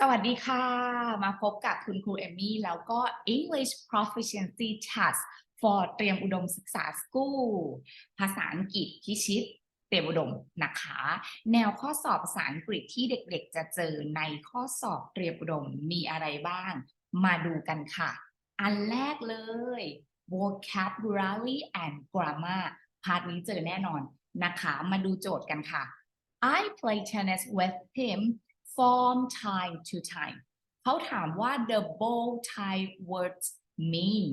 สวัสดีค่ะ มาพบกับคุณครูเอมมี่ แล้วก็ English Proficiency Test for เตรียมอุดมศึกษา School ภาษาอังกฤษพิชิตเตรียมอุดมนะคะ แนวข้อสอบภาษาอังกฤษที่เด็กๆ จะเจอในข้อสอบเตรียมอุดมมีอะไรบ้าง มาดูกันค่ะ อันแรกเลย vocabulary and grammar พาร์ทนี้เจอแน่นอนนะคะ มาดูโจทย์กันค่ะ I play tennis with him from time to time เขาถามว่า the bold Thai words mean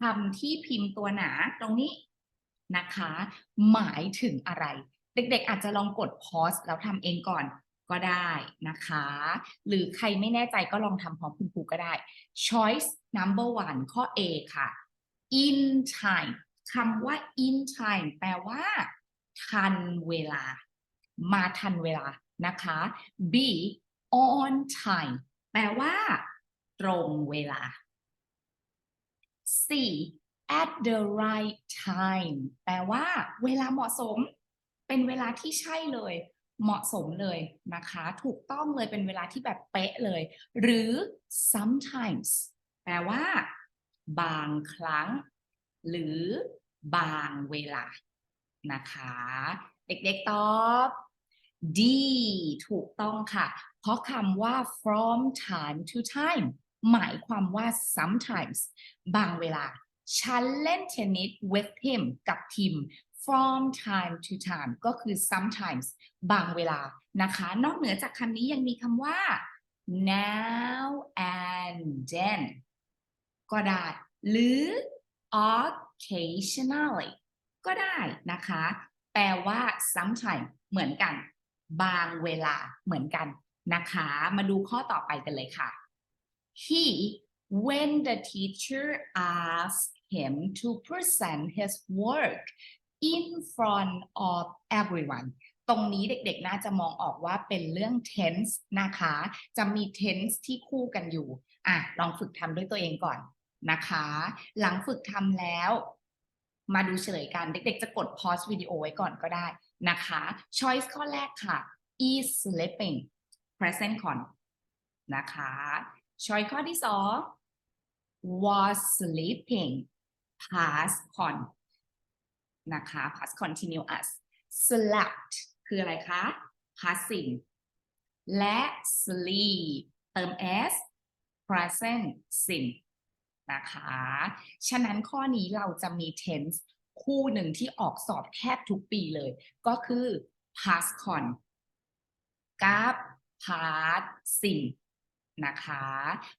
คำที่พิมพ์ตัวหนาตรงนี้นะคะ หมายถึงอะไร เด็กๆ อาจจะลองกด pause แล้วทำเองก่อนก็ได้นะคะ หรือใครไม่แน่ใจก็ลองทำพร้อมคุณครูก็ได้ choice number one ข้อ A ค่ะ in time คำว่า in time แปลว่า ทันเวลา มาทันเวลา นะคะ be on time แปลว่า ตรงเวลา C at the right time แปลว่า เวลาเหมาะสม เป็นเวลาที่ใช่เลย เหมาะสมเลยนะคะ ถูกต้องเลยเป็นเวลาที่แบบเป๊ะเลย หรือ sometimes แปลว่า บางครั้ง หรือบางเวลานะคะ เด็กๆตอบ D ถูกต้องค่ะ เพราะคำว่า from time to time หมายความว่า sometimes บางเวลา ฉันเล่นเทนนิส with him กับทีม from time to time ก็คือ sometimes บางเวลานะคะ นอกเหนือจากคำนี้ยังมีคำว่า now and then ก็ได้ หรือ occasionally ก็ได้นะคะ แปลว่า sometimes เหมือนกัน บางเวลาเหมือนกันนะคะ มาดูข้อต่อไปกันเลยค่ะ he when the teacher asked him to present his work in front of everyone ตรงนี้เด็กๆ น่าจะมองออกว่าเป็นเรื่อง tense นะคะ จะมี tense ที่คู่กันอยู่ อะ ลองฝึกทำด้วยตัวเองก่อนนะคะ หลังฝึกทำแล้ว มาดูเฉลยกัน เด็กๆ จะกด pause วิดีโอไว้ก่อนก็ได้ นะคะ choice ข้อแรกค่ะ is sleeping present con นะคะ choice ข้อที่สอง was sleeping past con นะคะ past continuous slept คืออะไรคะ passive และ sleep เติม s present sim นะคะ ฉะนั้นข้อนี้เราจะมี tense คู่หนึ่งที่ออกสอบแทบทุกปีเลย ก็คือ past con กับ past sim นะคะ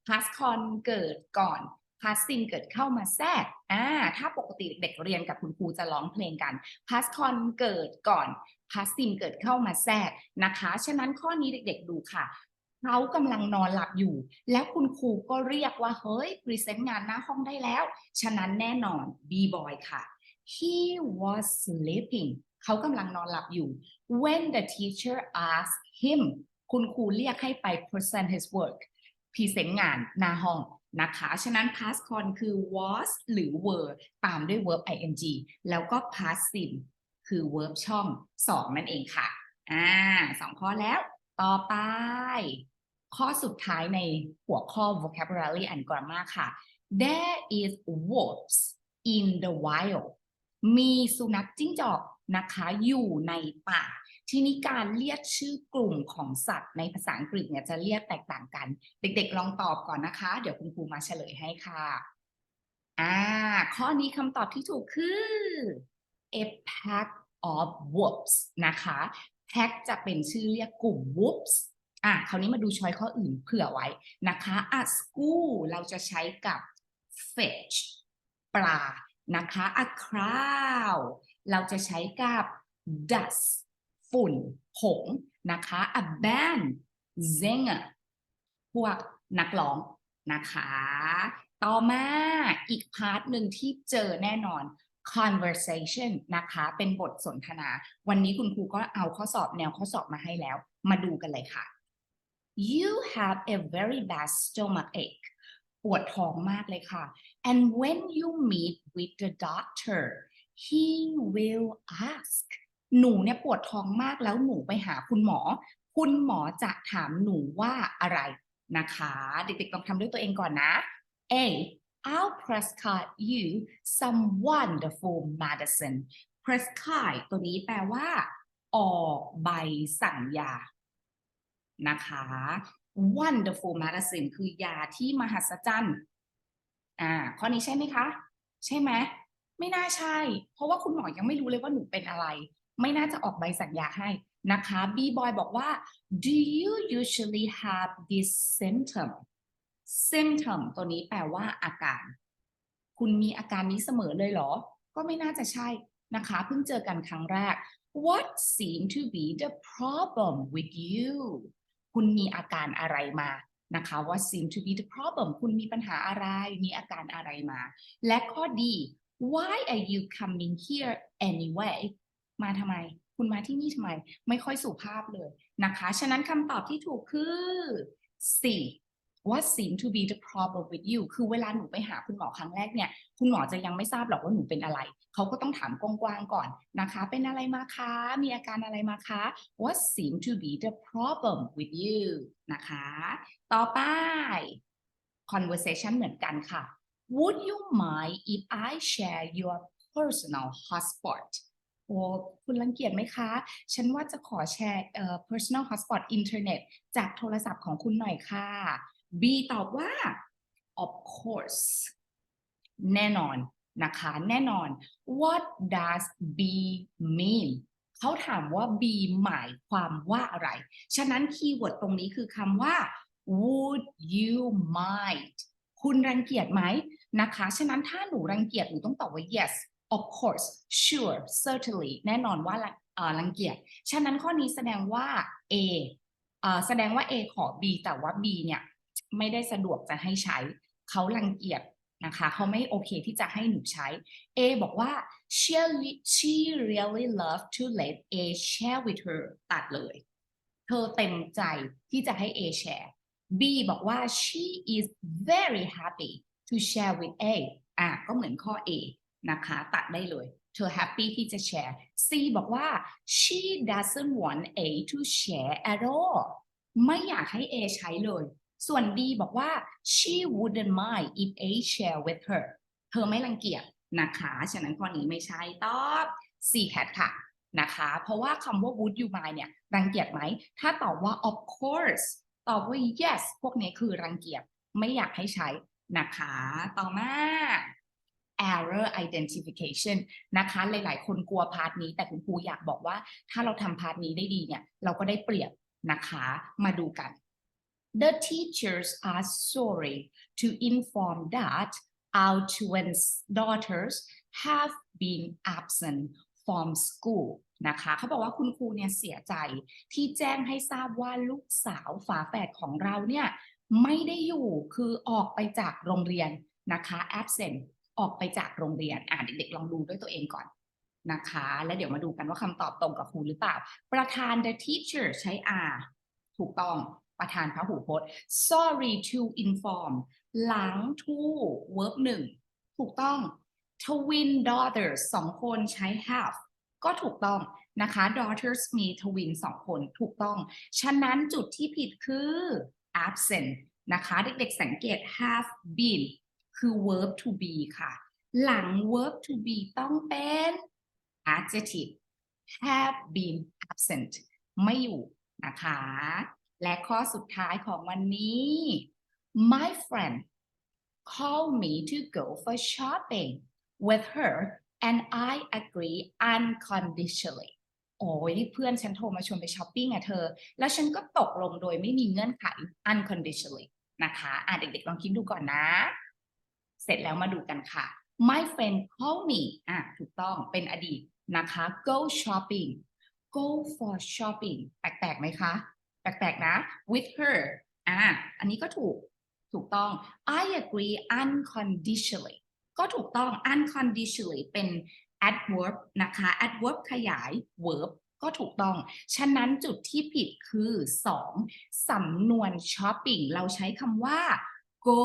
past con เกิดก่อน past sim เกิดเข้ามาแทรกอ่าถ้าปกติเด็กเรียนกับคุณครูจะร้องเพลงกัน past con เกิดก่อน past sim เกิดเข้ามาแทรกนะคะ ฉะนั้นข้อนี้เด็กๆดูค่ะเขากำลังนอนหลับอยู่ แล้วคุณครูก็เรียกว่า เฮ้ยพรีเซนต์งานหน้าห้องได้แล้ว ฉะนั้นแน่นอน B boy ค่ะ he was sleeping เขากำลังนอนหลับอยู่ when the teacher asked him คุณครูเรียกให้ไป present his work พรีเซนต์งานหน้าห้องนะคะ ฉะนั้น past con คือ was หรือ were ตามด้วย verb ing แล้วก็ past sim คือ verb ช่อง 2 นั่นเองค่ะ อ่าสองข้อแล้ว ต่อไป ข้อสุดท้ายในหัวข้อ vocabulary and grammar ค่ะ there is wolves in the wild มีสุนัขจิ้งจอกนะคะอยู่ในป่า ทีนี้การเรียกชื่อกลุ่มของสัตว์ในภาษาอังกฤษเนี่ยจะเรียกแตกต่างกัน เด็กๆ ลองตอบก่อนนะคะ เดี๋ยวคุณครูมาเฉลยให้ค่ะอ่าข้อนี้คำตอบที่ถูกคือ a pack of wolves นะคะ pack จะเป็นชื่อเรียกกลุ่ม wolves อะคราวนี้มาดูช้อยข้ออื่นเผื่อไว้นะคะ at school เราจะใช้กับ fetch ปลา นะคะ a crowd เราจะใช้กับ dust ฝุ่น ผง นะคะ a band singer พวกนักร้องนะคะ ต่อมาอีกพาร์ทหนึ่งที่เจอแน่นอน conversation นะคะ เป็นบทสนทนา วันนี้คุณครูก็เอาข้อสอบแนวข้อสอบมาให้แล้ว มาดูกันเลยค่ะ you have a very bad stomach ache ปวดท้องมากเลยค่ะ and when you meet with the doctor he will ask หนูเนี่ยปวดท้องมากแล้วหนูไปหาคุณหมอ คุณหมอจะถามหนูว่าอะไรนะคะ เด็กๆต้องทำด้วยตัวเองก่อนนะ A I'll Prescott you some wonderful medicine Prescott ตัวนี้แปลว่า ออกใบสั่งยานะคะ wonderful medicine คือยาที่มหัศจรรย์อ่าข้อนี้ใช่ไหมคะ ใช่ไหมไม่น่าใช่ เพราะว่าคุณหมอยังไม่รู้เลยว่าหนูเป็นอะไร ไม่น่าจะออกใบสั่งยาให้นะคะ B boy บอกว่า do you usually have this symptom symptom ตัวนี้แปลว่าอาการ คุณมีอาการนี้เสมอเลยเหรอ ก็ไม่น่าจะใช่นะคะ เพิ่งเจอกันครั้งแรก what seem to be the problem with you คุณมีอาการอะไรมานะคะ what seem to be the problem คุณมีปัญหาอะไร มีอาการอะไรมา และข้อดี why are you coming here anyway มาทำไม คุณมาที่นี่ทำไม ไม่ค่อยสุภาพเลยนะคะ ฉะนั้นคำตอบที่ถูกคือ C what seem to be the problem with you คือเวลาหนูไปหาคุณหมอครั้งแรกเนี่ย คุณหมอจะยังไม่ทราบหรอกว่าหนูเป็นอะไร เขาก็ต้องถามกว้างๆก่อนนะคะ เป็นอะไรมาคะ มีอาการอะไรมาคะ what seem to be the problem with you นะคะ ต่อไป conversation เหมือนกันค่ะ would you mind if I share your personal hotspot โอ้คุณรังเกียจไหมคะ ฉันว่าจะขอแชร์ personal hotspot อินเทอร์เน็ตจากโทรศัพท์ของคุณหน่อยค่ะ B ตอบว่า of course แน่นอนนะคะ แน่นอน what does B mean เขาถามว่า B หมายความว่าอะไร ฉะนั้นคีย์เวิร์ดตรงนี้คือคำว่า would you mind คุณรังเกียจไหมนะคะ ฉะนั้นถ้าหนูรังเกียจหนูต้องตอบว่า yes of course sure certainly แน่นอนว่ารังเกียจ ฉะนั้นข้อนี้แสดงว่า A แสดงว่า A ขอ B แต่ว่า B เนี่ย ไม่ได้สะดวกจะให้ใช้เขารังเกียจนะคะเขาไม่โอเคที่จะให้หนูใช้ A บอกว่า she re- she really love to let A share with her ตัดเลย เธอเต็มใจที่จะให้ A share B บอกว่า she is very happy to share with A อะก็เหมือนข้อ A นะคะตัดได้เลย เธอแฮปปี้ที่จะแชร์ C บอกว่า she doesn't want A to share at all ไม่อยากให้ A ใช้เลย ส่วน D บอกว่า she wouldn't mind if A share with her เธอไม่รังเกียจนะคะ ฉะนั้นข้อนี้ไม่ใช่ตอบ C cat ค่ะนะคะ เพราะว่าคำว่า would you mind เนี่ยรังเกียจไหม ถ้าตอบว่า of course ตอบว่า yes พวกนี้คือรังเกียจไม่อยากให้ใช้นะคะ ต่อมา error identification นะคะ หลาย ๆ คนกลัวพาร์ทนี้ แต่คุณครูอยากบอกว่า ถ้าเราทำพาร์ทนี้ได้ดีเนี่ย เราก็ได้เปรียบนะคะ มาดูกัน The teachers are sorry to inform that our twins daughters have been absent from school นะคะเขาบอกว่าคุณครูเนี่ยเสียใจที่แจ้งให้ทราบว่าลูกสาวฝาแฝดของเราเนี่ยไม่ได้อยู่คือออกไปจากโรงเรียนนะคะ absent ออกไปจากโรงเรียนอ่าเด็กๆลองดูด้วยตัวเองก่อนนะคะ แล้วเดี๋ยวมาดูกันว่าคำตอบตรงกับครูหรือเปล่า ประธาน the teacher ใช้ are ถูกต้อง ประธานพหูพจน์ sorry to inform หลัง to verb หนึ่งถูกต้อง twin daughters สองคนใช้ have ก็ถูกต้องนะคะ daughters มี twin สองคนถูกต้อง ฉะนั้นจุดที่ผิดคือ absent นะคะ เด็กๆสังเกต have been คือ verb to be ค่ะ หลัง verb to be ต้องเป็น adjective have been absent ไม่อยู่นะคะ และข้อสุดท้ายของวันนี้ my friend called me to go for shopping with her and I agree unconditionally โอ้ยเพื่อนฉันโทรมาชวนไปช้อปปิ้งอะเธอ แล้วฉันก็ตกลงโดยไม่มีเงื่อนไข unconditionally นะคะอะเด็กๆลองคิดดูก่อนนะ เสร็จแล้วมาดูกันค่ะ my friend called me อะถูกต้องเป็นอดีตนะคะ go shopping go for shopping แปลกๆไหมคะ แปลกๆนะ with her อ่าอันนี้ก็ถูกถูกต้อง I agree unconditionally ก็ถูกต้อง unconditionally เป็น adverb นะคะ adverb ขยาย verb ก็ถูกต้อง ฉะนั้นจุดที่ผิดคือ 2. สำนวนช้อปปิ้งเราใช้คำว่า go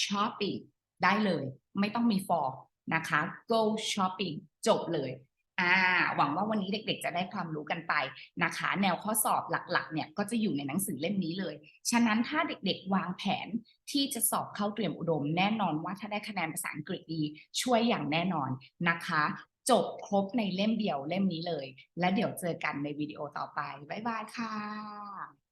shopping ได้เลย ไม่ต้องมี for นะคะ go shopping จบเลย อ่าหวังว่าวันนี้เด็กๆ จะได้ความรู้กันไปนะคะ แนวข้อสอบหลักๆ เนี่ยก็จะอยู่ในหนังสือเล่มนี้เลย ฉะนั้นถ้าเด็กๆ วางแผนที่จะสอบเข้าเตรียมอุดม แน่นอนว่าถ้าได้คะแนนภาษาอังกฤษดี ช่วยอย่างแน่นอนนะคะ จบครบในเล่มเดียวเล่มนี้เลย และเดี๋ยวเจอกันในวิดีโอต่อไป บ๊ายบายค่ะ